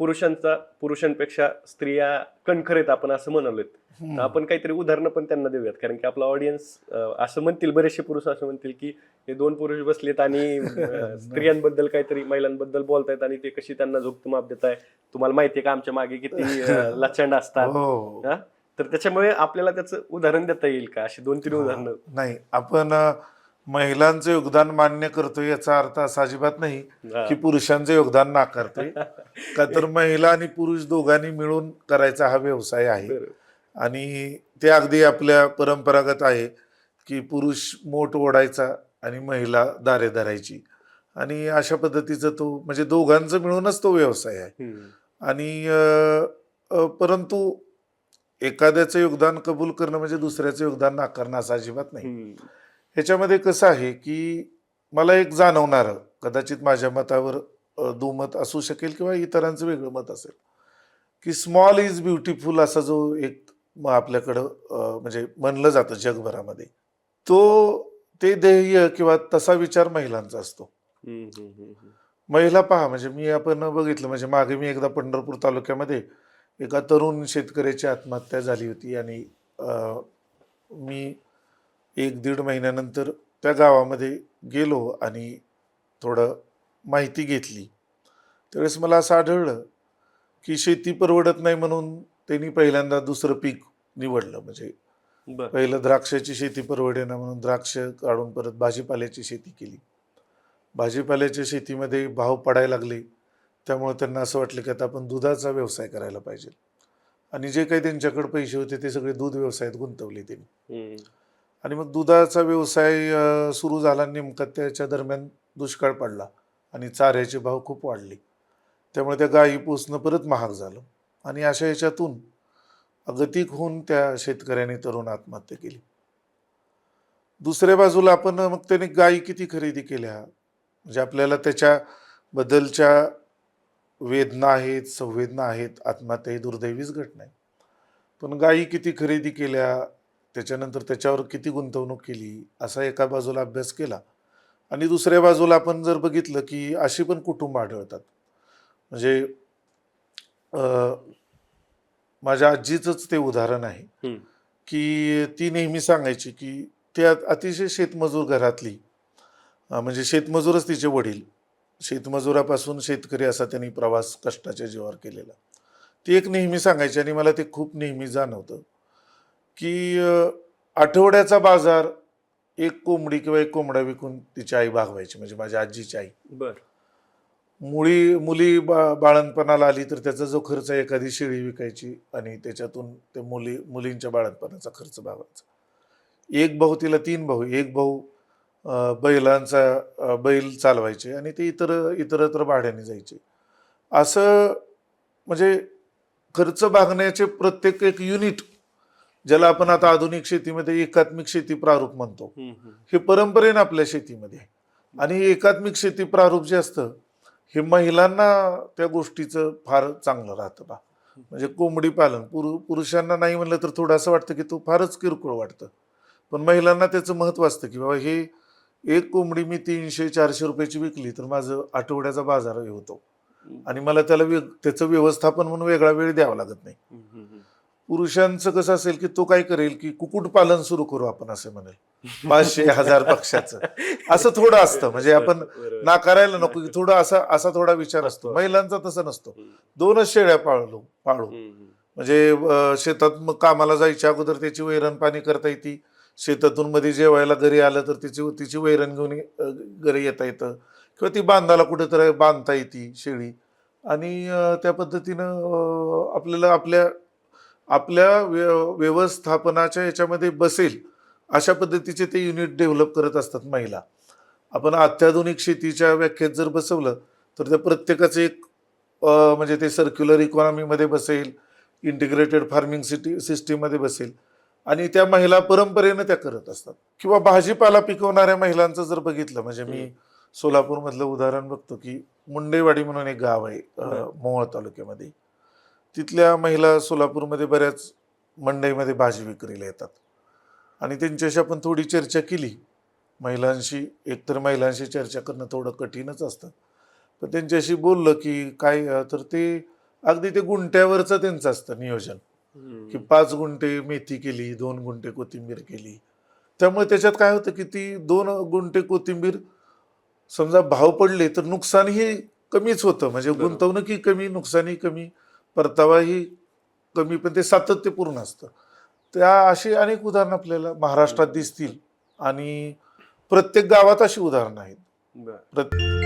पुरुषांचा पुरुषांपेक्षा स्त्रिया कणखर आहेत आपण असं म्हणालोय तर आपण काहीतरी उदाहरणं पण त्यांना देऊयात. कारण की आपला ऑडियन्स असं म्हणतील बरेचसे पुरुष असं म्हणतील की हे दोन पुरुष बसलेत आणि स्त्रियांबद्दल काहीतरी महिलांबद्दल बोलतायत आणि ते कशी त्यांना झोपतो माप देत आहे तुम्हाला माहितीये का आमच्या मागे किती लचंड असतात. हो? तर त्याच्यामुळे आपल्याला त्याचं उदाहरण देता येईल का? अशी दोन तीन उदाहरणं. नाही आपण महिलांचं योगदान मान्य करतोय याचा अर्थ असा अजिबात नाही. की पुरुषांचं योगदान नाकारतोय का तर महिला आणि पुरुष दोघांनी मिळून करायचा हा व्यवसाय आहे. आणि ते अगदी आपल्या परंपरागत आहे की पुरुष मोठ ओढायचा आणि महिला दारे धरायची आणि अशा पद्धतीचं तो म्हणजे दोघांचं मिळूनच तो व्यवसाय आहे. आणि परंतु एखाद्याचं योगदान कबूल करणं म्हणजे दुसऱ्याचं योगदान नाकारणं असं अजिबात नाही. ह्याच्यामध्ये कसं आहे की मला एक जाणवणारं कदाचित माझ्या मतावर दुमत असू शकेल किंवा इतरांचं वेगळं मत असेल की स्मॉल इज ब्युटिफुल असा जो एक म- आपल्याकडं म्हणजे म्हणलं जातं जगभरामध्ये तो ते ध्येय किंवा तसा विचार महिलांचा असतो. महिला पहा म्हणजे मी आपण बघितलं म्हणजे मागे मी एकदा पंढरपूर तालुक्यामध्ये एका तरुण शेतकऱ्याची आत्महत्या झाली होती आणि मी एक दीड महिन्यानंतर त्या गावामध्ये गेलो आणि थोडं माहिती घेतली. त्यावेळेस मला असं आढळलं की शेती परवडत नाही म्हणून त्यांनी पहिल्यांदा दुसरं पीक निवडलं. म्हणजे. पहिलं द्राक्षाची शेती परवडेना म्हणून द्राक्ष काढून परत भाजीपाल्याची शेती केली. भाजीपाल्याच्या शेतीमध्ये भाव पडायला लागले. त्यामुळे त्यांना असं वाटलं की आता आपण दुधाचा व्यवसाय करायला पाहिजे. आणि जे काही त्यांच्याकडे पैसे होते ते सगळे दूध व्यवसायात गुंतवले त्यांनी. आणि मग दुधाचा व्यवसाय सुरू झाला नेमका त्याच्या दरम्यान दुष्काळ पडला आणि चाऱ्याचे भाव खूप वाढले. त्यामुळे त्या गायी पोचणं परत महाग झालं आणि अशा ह्याच्यातून अगतिक होऊन त्या शेतकऱ्याने तरुण आत्महत्या केली. दुसऱ्या बाजूला आपण मग त्याने गायी किती खरेदी केल्या? म्हणजे आपल्याला त्याच्याबद्दलच्या वेदना आहेत संवेदना आहेत आत्महत्या ही दुर्दैवीच घटना आहे. पण गायी किती खरेदी केल्या? त्याच्यानंतर त्याच्यावर किती गुंतवणूक केली असा एका बाजूला अभ्यास केला. आणि दुसऱ्या बाजूला आपण जर बघितलं की अशी पण कुटुंब आढळतात. म्हणजे माझ्या आजीचंच ते उदाहरण आहे. की ती नेहमी सांगायची की ते अत- अतिशय शेतमजूर घरातली. म्हणजे शेतमजूरच तिचे वडील. शेतमजुरापासून शेतकरी असा त्यांनी प्रवास कष्टाच्या जीवावर केलेला. ती एक नेहमी सांगायची आणि मला ते खूप नेहमी जाणवतं. की आठवड्याचा बाजार एक कोंबडी किंवा एक कोंबडा विकून तिची आई भागवायची म्हणजे माझ्या आजीची आई. बर. मुली मुली बा बाळणपणाला आली तर त्याचा जो खर्च एखादी शेळी विकायची आणि त्याच्यातून ते मुली मुलींच्या बाळणपणाचा खर्च भागायचा एक भाऊ तिला तीन भाऊ एक भाऊ बैलांचा बैल चालवायचे आणि ते इतर इतरत्र भाड्याने जायचे. असं म्हणजे खर्च भागण्याचे प्रत्येक एक युनिट ज्याला आपण आता आधुनिक शेतीमध्ये एकात्मिक शेती प्रारूप म्हणतो. हे परंपरेनं आपल्या शेतीमध्ये. आणि एकात्मिक शेती प्रारूप जे असतं हे महिलांना त्या गोष्टीचं फार चांगलं राहतं बा म्हणजे कोंबडी पालन पुरु पुरुषांना नाही म्हणलं तर थोडं असं वाटतं की तो फारच किरकोळ वाटतं पण महिलांना त्याचं महत्त्व असतं की बाबा हे एक कोंबडी मी तीनशे चारशे रुपयाची विकली तर माझं आठवड्याचा बाजारही होतो आणि मला त्याला त्याचं व्यवस्थापन म्हणून वेगळा वेळ द्यावा लागत नाही. पुरुषांचं कसं असेल की तो काय करेल की कुक्कुटपालन सुरू करू आपण असं म्हणेल. पाचशे हजार पक्षाचं असं थोडं असतं. म्हणजे आपण. नाकारायला नको की थोडं असा असा थोडा विचार असतो. महिलांचा तसं नसतो. दोनच शेळ्या पाळलो पाळू. म्हणजे शेतात मग कामाला जायच्या अगोदर त्याची वैरण पाणी करता येते. शेतातून मध्ये जेवायला घरी आलं तर तिची तिची वैरण घेऊन घरी येता येतं. किंवा ती बांधाला कुठेतरी बांधता येते शेळी. आणि त्या पद्धतीनं आपल्याला आपल्या आपल्या व्य- व्यवस्थापनाच्या याच्यामध्ये बसेल अशा पद्धतीचे ते युनिट डेव्हलप करत असतात महिला आपण अत्याधुनिक शेतीच्या व्याख्येत जर बसवलं तर त्या प्रत्येकाचं एक म्हणजे ते सर्क्युलर इकॉनॉमीमध्ये बसेल इंटिग्रेटेड फार्मिंग सिटी सिस्टीममध्ये बसेल आणि त्या महिला परंपरेनं त्या करत असतात किंवा भाजीपाला पिकवणाऱ्या महिलांचं जर बघितलं म्हणजे मी. सोलापूरमधलं उदाहरण बघतो की मुंडेवाडी म्हणून एक गाव आहे. मोहोळ तालुक्यामध्ये तिथल्या महिला सोलापूरमध्ये बऱ्याच मंडईमध्ये भाजी विक्रीला येतात. आणि त्यांच्याशी आपण थोडी चर्चा केली. महिलांशी एकतर महिलांशी चर्चा करणं थोडं कठीणच असतं. पण त्यांच्याशी बोललं की काय तर ते अगदी ते गुंट्यावरचं त्यांचं असतं नियोजन. की पाच गुंठे मेथी केली दोन गुंठे कोथिंबीर केली. त्यामुळे त्याच्यात काय होतं की ती दोन गुंठे कोथिंबीर समजा भाव पडले तर नुकसानही कमीच होतं. म्हणजे बरोबर. गुंतवणूकही कमी नुकसानही कमी. परतावाही कमी पण ते सातत्यपूर्ण असतं त्या अशी अनेक उदाहरणं आपल्याला महाराष्ट्रात दिसतील आणि प्रत्येक गावात अशी उदाहरणं आहेत. प्रत्येक